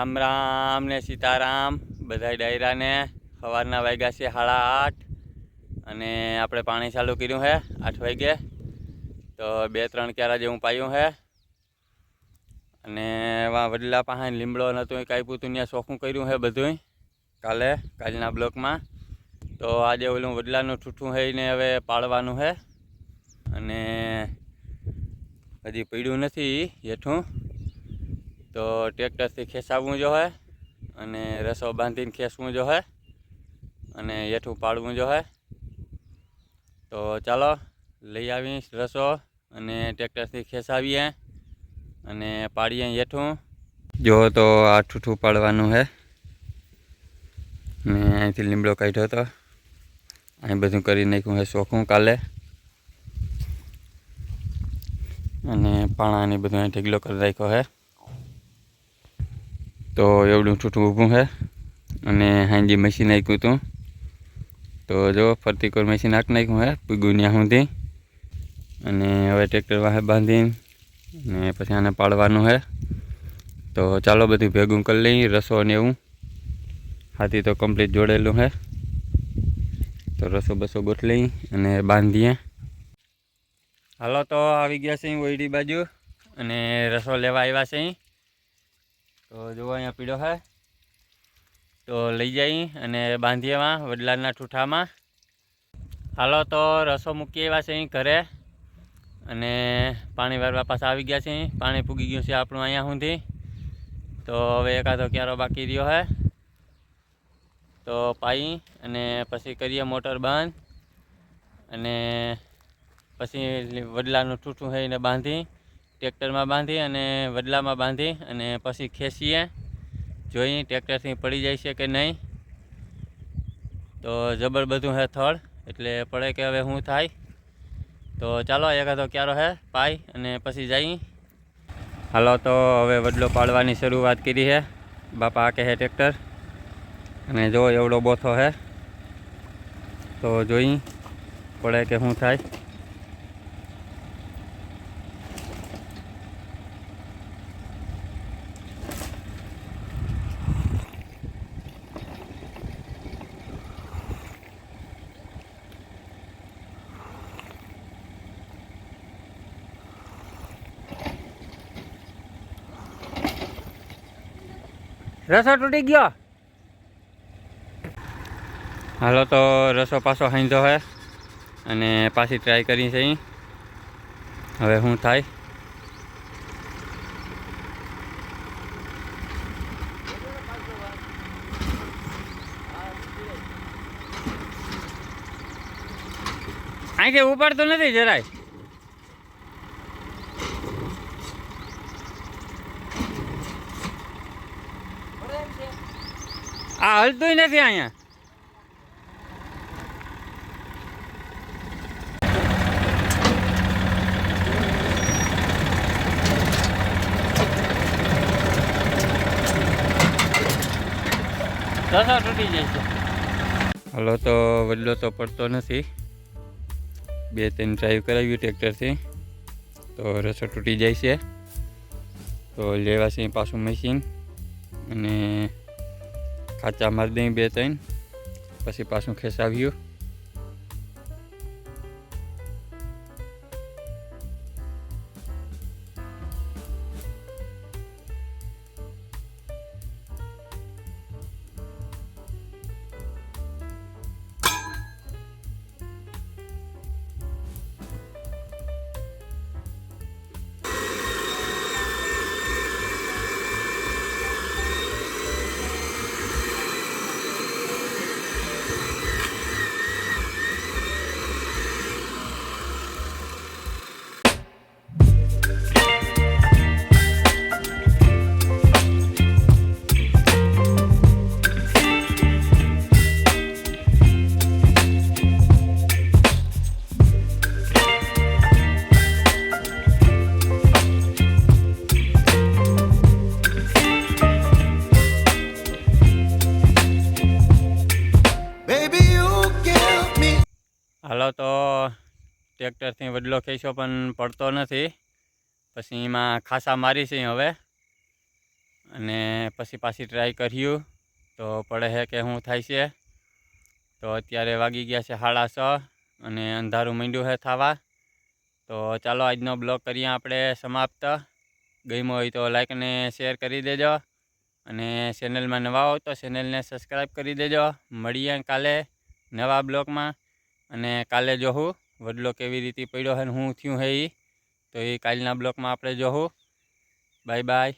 રામ રામ ને સીતારામ બધા ડાયરાને. સવારના વાગ્યા છે સાડા આઠ અને આપણે પાણી ચાલુ કર્યું છે આઠ વાગે તો બે ત્રણ ક્યારા જેવું પાયું છે અને વડલા પાસે લીમડો નહોતું કાપ્યું હતું ત્યાં ચોખ્ખું કર્યું છે બધું કાલે, કાલના બ્લોકમાં. તો આજે ઓલું વડલાનું ઠૂઠું છે ને હવે પાડવાનું છે અને હજી પીડ્યું નથી હેઠું. તો ટ્રેક્ટરથી ખેંચાવવું જોઈએ અને રસો બાંધીને ખેંચવું જોઈએ અને હેઠું પાડવું જોઈએ તો ચાલો, લઈ આવી રસો અને ટ્રેક્ટરથી ખેંચાવીએ અને પાડીએ હેઠું. જો તો આ ઠૂઠું પાડવાનું છે ને અહીંથી લીમડો કાઢ્યો હતો અહીં બધું કરી નાખ્યું છે શોખું કાલે. અને પાણાની બધું અહીં ઢીગલો કરી રાખ્યો છે તો એવડું છૂટું ઊભું છે અને હાંજી મશીન નાખ્યું હતું તો જો, ફરતી કોર મશીન નાખી નાખ્યું છે પૂગ્યું ત્યાં સુધી અને હવે ટ્રેક્ટર વાહે બાંધીને અને પછી આને પાડવાનું છે તો ચાલો બધું ભેગું કરી લઈએ રસો ને એવું. હાથી તો કમ્પ્લીટ જોડેલું છે તો રસો બસો ગોઠલી અને બાંધીએ. હાલો તો આવી ગયા છે ઓઈડી બાજુ અને રસો લેવા આવ્યા છે અહીં. તો જુઓ, અહીંયા પીળો હે. તો લઈ જઈ અને બાંધીએ એમાં વડલાના ઠૂઠામાં. હાલો, તો રસો મૂકી આવ્યા છે ઘરે. અને પાણી વારવા પાછા આવી ગયા છે પાણી પૂગી ગયું છે આપણું અહીંયા સુધી. તો હવે એકાદો ક્યારો બાકી રહ્યો છે તો પાઈ અને પછી કરીએ મોટર બંધ. અને પછી વડલાનું ઠૂઠું એને બાંધી. ટ્રેક્ટરમાં બાંધી અને વડલામાં બાંધી અને પછી ખેંચીએ. જોઈએ ટ્રેક્ટરથી પડી જાય છે કે નહીં. તો જબર બધું છે થળ એટલે પડે કે હવે શું થાય. તો ચાલો એકાદો ક્યારો હે પાઈ અને પછી જઈ હાલો, તો હવે વડલો પાડવાની શરૂઆત કરી છે બાપા આ હે ટ્રેક્ટર. અને જો એવડો બોથો હે. તો જોઈ, પડે કે શું થાય. રસો તૂટી ગયો. હાલો તો રસો પાછો હાંધો હે અને પાછી ટ્રાય કરી છે. હવે શું થાય? અહીંથી ઉપાડતો નથી જરાય. આ હલતું નથી અહીંયા. તૂટી જાય છે. હલો તો વડલો તો પડતો નથી. બે ત્રણ ડ્રાઈવ કરાવ્યું ટ્રેક્ટરથી. તો રસો તૂટી જાય છે. તો લેવા છે પાછું મશીન અને ખાચા મારી દઈ બે ત્રણ પછી પાછું ખેંચાવ્યું ટ્રેક્ટરથી વડલો ખેંચ્યો પણ પડતો નથી. પછી એમાં ખાસા મારી છે હવે. અને પછી પાછી ટ્રાય કર્યું. તો પડે છે કે શું થાય છે. તો અત્યારે વાગી ગયા છે સાડા છ અને અંધારું માંડ્યું છે થવા. તો ચાલો આજનો બ્લોગ કરીએ આપણે સમાપ્ત. ગમ્યો હોય તો લાઈક અને શેર કરી દેજો. અને ચેનલમાં નવા હો તો ચેનલને સબસ્ક્રાઈબ કરી દેજો. મળીએ કાલે નવા બ્લોગમાં. અને કાલે જોઉં વડલો કેવી રીતે પડ્યો છે ને શું થયું છે એ તો એ કાલના બ્લોકમાં આપણે જોઉં બાય બાય.